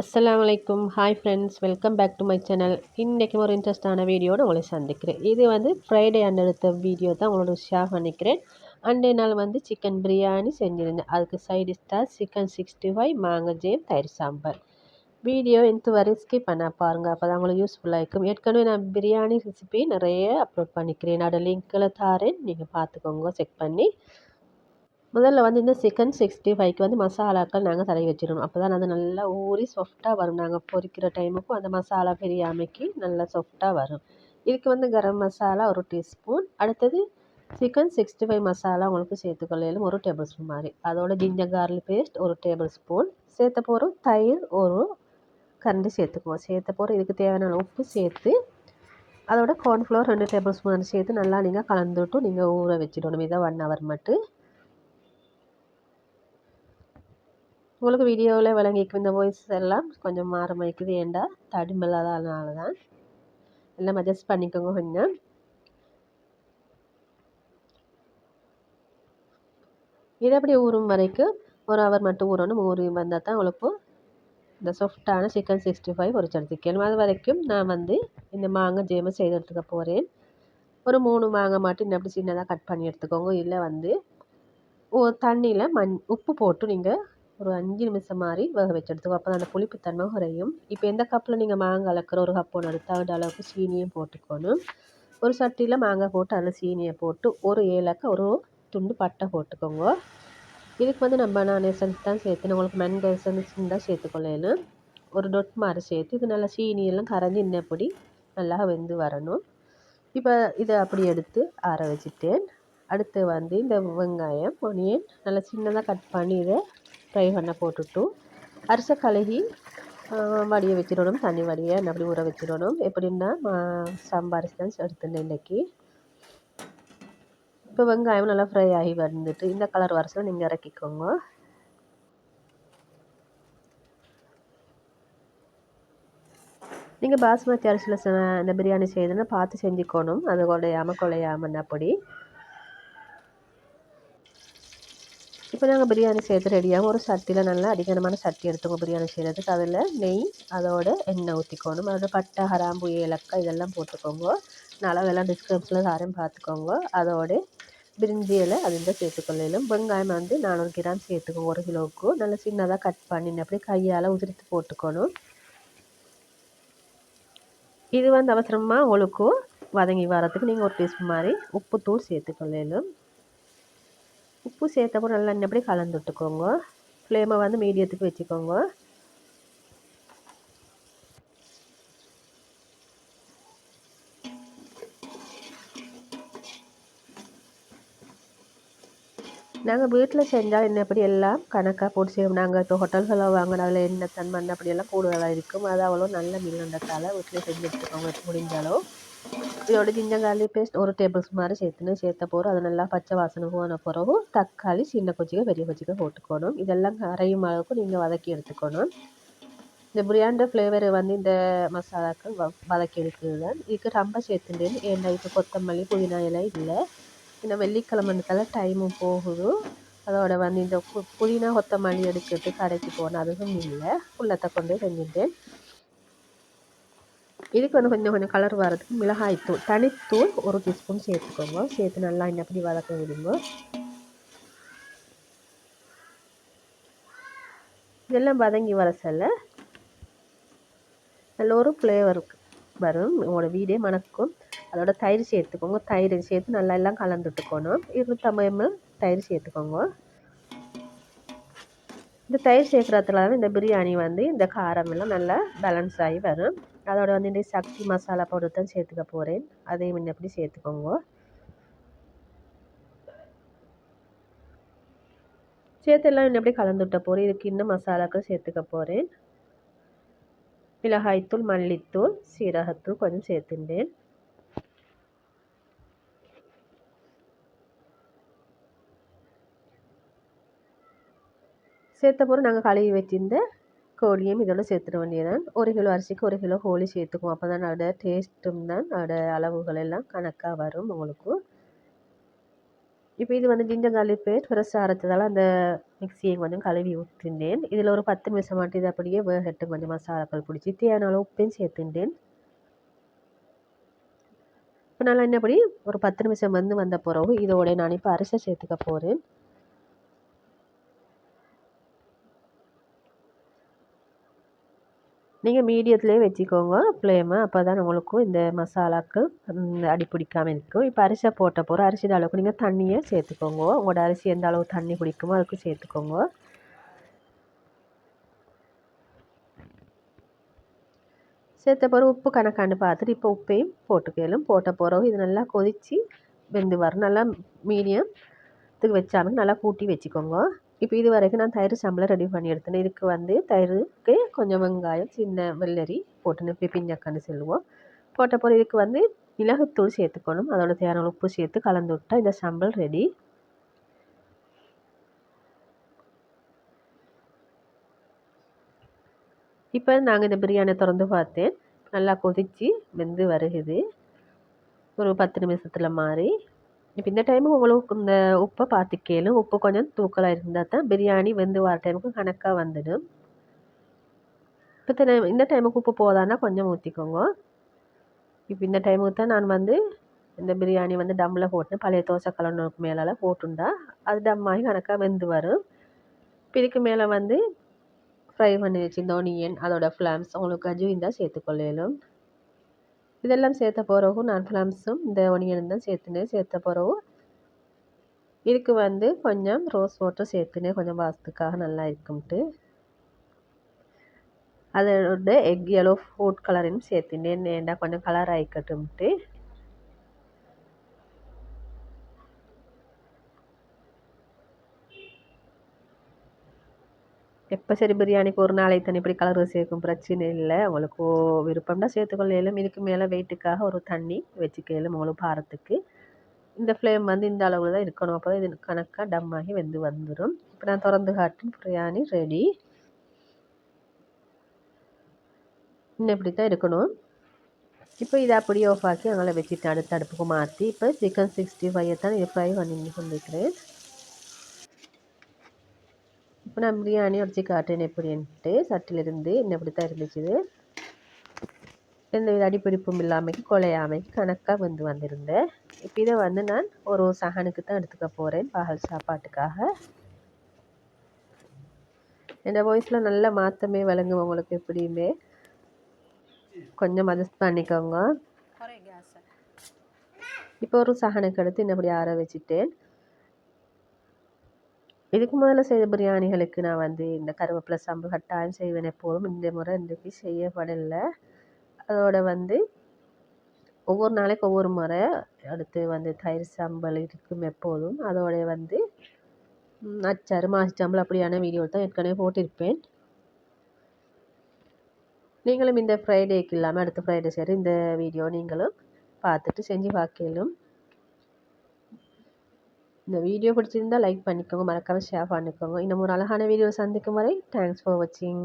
அஸ்ஸலாமலைக்கும் hi friends welcome back to my channel இன்றைக்கும் ஒரு இன்ட்ரெஸ்டான வீடியோடு உங்களை சந்திக்கிறேன். இது வந்து ஃப்ரைடே அன்னெடுத்த வீடியோ தான் உங்களோட ஷேர் பண்ணிக்கிறேன். அண்டே நாள் வந்து சிக்கன் பிரியாணி செஞ்சுருந்தேன். அதுக்கு side star chicken sixty five மாங்காய் ஜெயம் தயிர் சாம்பார். வீடியோ இந்த வரை ஸ்கிப் பண்ண பாருங்கள் அப்போ தான் உங்களுக்கு யூஸ்ஃபுல்லாக இருக்கும். ஏற்கனவே நான் பிரியாணி ரெசிபி நிறைய அப்லோட் பண்ணிக்கிறேன். அதோட லிங்க்கில் தாரேன். நீங்கள் பார்த்துக்கோங்க செக் பண்ணி. முதல்ல வந்து இந்த சிக்கன் சிக்ஸ்டி ஃபைவ்க்கு வந்து மசாலாக்கள் நாங்கள் தடவி வச்சிடணும் அப்போ தான் அது நல்லா ஊறி சாஃப்டாக வரும். நாங்கள் பொரிக்கிற டைமுக்கும் அந்த மசாலா பிரியாமைக்கு நல்லா சாஃப்டாக வரும். இதுக்கு வந்து கரம் மசாலா ஒரு டீஸ்பூன் அடுத்தது சிக்கன் சிக்ஸ்டி ஃபைவ் மசாலா உங்களுக்கு சேர்த்துக்கொள்ளையிலும் ஒரு டேபிள் ஸ்பூன் மாதிரி. அதோட ஜிஞ்சர் கார்லிக் பேஸ்ட் ஒரு டேபிள் ஸ்பூன் சேர்த்த போகிறோம் தயிர் ஒரு கரண்டி சேர்த்துக்குவோம். சேர்த்த போகிறோம் இதுக்கு தேவையான உப்பு சேர்த்து அதோட கார்ன்ஃப்ளவர் ரெண்டு டேபிள் ஸ்பூன் சேர்த்து நல்லா நீங்கள் கலந்துட்டு நீங்கள் ஊற வச்சிடணும். இதை ஒன் ஹவர் மட்டும். உங்களுக்கு வீடியோவில் விளங்கிக்கும் இந்த வாய்ஸ் எல்லாம் கொஞ்சம் மாற மாய்க்குது ஏண்டா? தடிமல்லாதனால தான் எல்லாம் அட்ஜஸ்ட் பண்ணிக்கோங்க கொஞ்சம். இது அப்படி ஊறும் வரைக்கும்? ஒரு ஹவர் மட்டும் ஊறணும். ஊறி வந்தால் தான் உங்களுக்கு இந்த சாஃப்டான சிக்கன் சிக்ஸ்டி ஃபைவ் ஒரு எடுத்துக்கணும் அது வரைக்கும் நான் வந்து இந்த மாங்காய் ஜேமை செய்து எடுத்துக்க போகிறேன் ஒரு மூணு மாங்காய் மட்டும் இன்னும் அப்படி சின்னதாக கட் பண்ணி எடுத்துக்கோங்க. இல்லை வந்து தண்ணியில் மண் உப்பு போட்டு நீங்கள் ஒரு அஞ்சு நிமிஷம் மாதிரி வேக வச்சு எடுத்துக்கோ அப்போ அந்த புளிப்புத்தன்மை குறையும். இப்போ எந்த கப்பில் நீங்கள் மாங்காய் அளக்கிற ஒரு கப் ஒன்று எடுத்து அளவுக்கு சீனியும் போட்டுக்கணும். ஒரு சட்டியில் மாங்காய் போட்டு அதில் சீனியை போட்டு ஒரு ஏலக்காய் ஒரு துண்டு பட்டை போட்டுக்கோங்க. இதுக்கு வந்து நம்ம நான் எசன்ஸ் தான் சேர்த்து உங்களுக்கு மென் எசன்ஸ் தான் சேர்த்துக்கொள்ளேன்னு ஒரு டொட் மாதிரி சேர்த்து இது நல்லா சீனியெல்லாம் கரைஞ்சி இன்னப்படி நல்லா வெந்து வரணும். இப்போ இதை அப்படி எடுத்து ஆற வச்சுட்டேன். அடுத்து வந்து இந்த வெங்காயம் ஒனியன் நல்லா சின்னதாக கட் பண்ணி இதை ஃப்ரை பண்ண போட்டுட்டு அரிசை கழுகி வடிய வச்சிடணும் தண்ணி வடிய அப்படி ஊற வச்சிடணும். எப்படின்னா சாம்பார் தான் எடுத்துட்டேன் இன்றைக்கி இப்போ வெங்காயம் நல்லா ஃப்ரை ஆகி வந்துட்டு இந்த கலர் வரசில் நீங்கள் இறக்கிக்கோங்க. நீங்கள் பாஸ்மதி அரிசியில் இந்த பிரியாணி செய்யுதுன்னா பார்த்து செஞ்சுக்கணும். அது கொலையாமல் கொலையாமல் அப்படி. இப்போ நாங்கள் பிரியாணி செய்கிறது ரெடியாகும் ஒரு சட்டியில் நல்லா அதிகமான சட்டி எடுத்துக்கோங்க பிரியாணி செய்கிறதுக்கு அதில் நெய் அதோட எண்ணெய் ஊற்றிக்கணும் அதோட பட்டை ஹராம்பு ஏலக்காய் இதெல்லாம் போட்டுக்கோங்க. நல்லா வெள்ளம் டிஸ்கிரிப்ஷனில் யாரையும் பார்த்துக்கோங்க அதோட பிரிஞ்சி இலை அது சேர்த்துக்கொள்ளையிலும் சேர்த்துக்கொள்ளும் வெங்காயம் வந்து நானூறு கிராம் சேர்த்துக்கோங்க ஒரு கிலோவுக்கு. நல்லா சின்னதாக கட் பண்ணி அப்படி கையால் உதிர்த்து போட்டுக்கணும். இது வந்து அவசரமாக உங்களுக்கு வதங்கி வரத்துக்கு நீங்கள் ஒரு டீஸ்பூன் மாதிரி உப்புத்தூள் சேர்த்துக்கொள்ளும் உப்பு சேர்த்தப்போ நல்லா அப்படி கலந்து விட்டுக்கோங்க. ஃப்ளேமை வந்து மீடியத்துக்கு வச்சுக்கோங்க. நாங்கள் வீட்டில் செஞ்சால் என்ன அப்படி எல்லாம் கணக்காக போட்டு செய்வோம். நாங்கள் இப்போ ஹோட்டல்களில் வாங்கினால என்ன தன்மை அப்படியெல்லாம் கூடுதலாக இருக்கும். அது அவ்வளோ நல்ல மீன்ன்றதால வீட்டில் செஞ்சு எடுத்துக்கோங்க. முடிஞ்சாலும் இதோட ஜிஞ்சர் கார்லிக் பேஸ்ட் ஒரு டேபிள் ஸ்பூன் மாதிரி சேர்த்துன்னு சேர்த்த போகிறோம் அது நல்லா பச்சை வாசனை போன பிறகு தக்காளி சின்ன கொச்சிக்க பெரிய கொச்சிக்க போட்டுக்கணும் இதெல்லாம் அரையும் அளவுக்கு நீங்கள் வதக்கி எடுத்துக்கணும் இந்த பிரியாண்ட ஃப்ளேவர் வந்து இந்த மசாலாக்கள் வதக்கி எடுக்கிறது தான் இதுக்கு ரொம்ப சேர்த்துட்டேன் ஏன்னா இப்போ கொத்தமல்லி புதினா இலை இல்லை ஏன்னா வெள்ளிக்கிழமைன்றதால டைமும் போகுது அதோட வந்து இந்த புதினா கொத்தமல்லி எடுக்கிறது கடைக்கு போனால் அதுவும் இல்லை உள்ளத்தை கொண்டு செஞ்சுட்டேன் இதுக்கு வந்து கொஞ்சம் கொஞ்சம் கலர் வரதுக்கு மிளகாய்த்தூள் தனித்தூள் ஒரு டீஸ்பூன் சேர்த்துக்கோங்க. சேர்த்து நல்லா என்ன இன்னப்படி வதக்க விடுங்க. இதெல்லாம் வதங்கி வர சில நல்ல ஒரு ஃப்ளேவர் வரும். உங்களோட வீடே மணக்கும். அதோட தயிர் சேர்த்துக்கோங்க. தயிர் சேர்த்து நல்லா எல்லாம் கலந்துட்டுக்கணும். இருநூற்றம்பது எம்எல் தயிர் சேர்த்துக்கோங்க. இந்த தயிர் சேர்க்குறதுல இந்த பிரியாணி வந்து இந்த காரம் எல்லாம் நல்லா பேலன்ஸ் ஆகி வரும். அதோட வந்து சக்தி மசாலா பவுடர் தான் சேர்த்துக்க போகிறேன் அதையும் முன்னப்படி சேர்த்துக்கோங்க. சேர்த்து எல்லாம் இன்னப்படி கலந்து விட்ட போகிறேன் இதுக்கு இன்னும் மசாலாக்கள் சேர்த்துக்க போகிறேன் மிளகாய்த்தூள் மல்லித்தூள் சீரகத்தூள் கொஞ்சம் சேர்த்துட்டேன். சேர்த்த போகிற நாங்கள் கழுவி வச்சிருந்த கோழியும் இதோட சேர்த்துட வேண்டியதான் ஒரு கிலோ அரிசிக்கு ஒரு கிலோ கோழி சேர்த்துக்குவோம். அப்போ தான் அதோட டேஸ்ட்டும் தான் அதோட அளவுகள் எல்லாம் கணக்காக வரும் உங்களுக்கு. இப்போ இது வந்து ஜிஞ்சர் கார்லிக் பேஸ்ட் ஃப்ரெஷ்ஷாக அரைச்சதால் அந்த மிக்சியை கொஞ்சம் கழுவி ஊற்றினேன். இதில் ஒரு பத்து நிமிஷம் மாட்டி இது அப்படியே வேகட்டும். கொஞ்சம் மசாலாக்கள் பிடிச்சி தேவையான அளவு உப்பையும் சேர்த்துட்டேன். இப்போ நல்லா என்னப்படி ஒரு பத்து நிமிஷம் வந்து வந்த பிறகு இதோட நான் இப்போ அரிசி சேர்த்துக்க போகிறேன் நீங்கள் மீடியத்துலேயே வச்சுக்கோங்க ஃப்ளேமை அப்போ தான் உங்களுக்கும் இந்த மசாலாக்கு அடி பிடிக்காமல் இருக்கும். இப்போ அரிசியை போட்ட போகிற அரிசி அளவுக்கு நீங்கள் தண்ணியை சேர்த்துக்கோங்க. உங்களோட அரிசி எந்த அளவு தண்ணி குடிக்குமோ அதுக்கு சேர்த்துக்கோங்க. சேர்த்த பிறகு உப்பு கணக்காண்டு பார்த்துட்டு இப்போ உப்பையும் போட்டுக்கலும் போட்ட பிறகு இது நல்லா கொதித்து வெந்து வரும் நல்லா மீடியம் இதுக்கு வச்சாமல் நல்லா கூட்டி வச்சுக்கோங்க. இப்போ இது வரைக்கும் நான் தயிர் சாம்பலை ரெடி பண்ணி எடுத்தேன். இதுக்கு வந்து தயிருக்கு கொஞ்சம் வெங்காயம் சின்ன வெள்ளரி போட்டுன்னு பிப்பிஞ்சக்கான்னு சொல்லுவோம். போட்ட இதுக்கு வந்து மிளகுத்தூள் சேர்த்துக்கணும். அதோட தேவையான உப்பு சேர்த்து கலந்து விட்டால் இந்த சாம்பல் ரெடி இப்போ நாங்கள் இந்த பிரியாணி திறந்து பார்த்தேன். நல்லா கொதித்து வெந்து வருகுது. ஒரு பத்து நிமிஷத்தில் மாறி. இப்போ இந்த டைமுக்கு உங்களுக்கு இந்த உப்பை பார்த்துக்கலும் உப்பு கொஞ்சம் தூக்கலாக இருந்தால் தான் பிரியாணி வெந்து வர டைமுக்கு கணக்காக வந்துடும். இப்போ இந்த டைமுக்கு உப்பு போதான்னா கொஞ்சம் ஊற்றிக்கோங்க இப்போ இந்த டைமுக்கு தான் நான் வந்து இந்த பிரியாணி வந்து டம்மில் போட்டு பழைய தோசை கலனுக்கு மேலெல்லாம் போட்டுண்டா. அது டம் ஆகி கணக்காக வெந்து வரும். இப்போ இதுக்கு மேலே வந்து ஃப்ரை பண்ணி வச்சு ஒனியன் அதோட ஃப்ளாம்ஸ் உங்களுக்கு அஜு இருந்தால் சேர்த்துக்கொள்ளலும். இதெல்லாம் சேர்த்த பிறகு நான் ஃப்ளம்ஸும் இந்த ஒனியனும் தான் சேர்த்துனேன் சேர்த்த பிறகு இதுக்கு வந்து கொஞ்சம் ரோஸ் வாட்டர் சேர்த்துனேன் கொஞ்சம் வாசத்துக்காக நல்லா இருக்கும்ட்டு. அதோட எக் எல்லோ ஃபுட் கலரையும் சேர்த்துனேன் ஏண்டா கொஞ்சம் கலர் ஆகிக்கட்டும்ட்டு எப்போ சரி பிரியாணிக்கு ஒரு நாளைக்கு தண்ணி இப்படி கலர் சேர்க்கும்? பிரச்சனை இல்லை. உங்களுக்கு விருப்பம்னா சேர்த்துக்கொள்ளையிலும் இதுக்கு மேலே வெயிட்டுக்காக ஒரு தண்ணி வச்சுக்கலும் உங்களுக்கு பாரத்துக்கு இந்த ஃப்ளேம் வந்து இந்த அளவில் தான் இருக்கணும். அப்போ தான் இது கணக்காக டம் ஆகி வெந்து வந்துடும் இப்போ நான் திறந்து காட்டும் பிரியாணி ரெடி இன்னும் இப்படி தான் இருக்கணும். இப்போ இதை அப்படியே ஆஃப் ஆக்கி அங்கே வச்சுட்டு அடுத்த அடுப்புக்கு மாற்றி இப்போ சிக்கன் சிக்ஸ்டி ஃபைவை தான் இது ஃப்ரை பண்ணி கொண்டிருக்கிறேன். இப்போ நான் பிரியாணி அடித்து காட்டேன் எப்படின்ட்டு சட்டிலிருந்து என்ன இப்படி தான் இருந்துச்சு எந்த வித அடிப்பிடிப்பும் இல்லாமல் குலையாமல் கணக்காக வந்து வந்திருந்தேன். இப்போ இதை வந்து நான் ஒரு சகனுக்கு தான் எடுத்துக்க போகிறேன் பகல் சாப்பாட்டுக்காக. என் வாய்ஸில் நல்ல மாற்றமே விளங்கும் உங்களுக்கு எப்படியுமே. கொஞ்சம் அட்ஜஸ்ட் பண்ணிக்கோங்க. இப்போ ஒரு சகனுக்கு எடுத்து இன்னபடி ஆற வச்சுட்டேன். இதுக்கு முதல்ல செய்த பிரியாணிகளுக்கு நான் வந்து இந்த கருவேப்பிலை சம்பு கட்டாயம் செய்வேன் எப்போதும். இந்த முறை இன்றைக்கு செய்யப்படலை. அதோட வந்து ஒவ்வொரு நாளைக்கு ஒவ்வொரு முறை அடுத்து வந்து தயிர் சம்பல் இருக்கும் எப்போதும். அதோட வந்து அச்சாறு மாசிச்சம்பல் அப்படியான வீடியோ தான் ஏற்கனவே போட்டிருப்பேன். நீங்களும் இந்த ஃப்ரைடேக்கு இல்லாமல் அடுத்த ஃப்ரைடே சரி இந்த வீடியோ நீங்களும் பார்த்துட்டு செஞ்சு பார்க்கலும். இந்த வீடியோ பிடிச்சிருந்தால் லைக் பண்ணிக்கோங்க. மறக்காமல் ஷேர் பண்ணிக்கோங்க. இன்னும் ஒரு அழகான வீடியோ சந்திக்கும் வரை தேங்க்ஸ் ஃபார் வாட்சிங்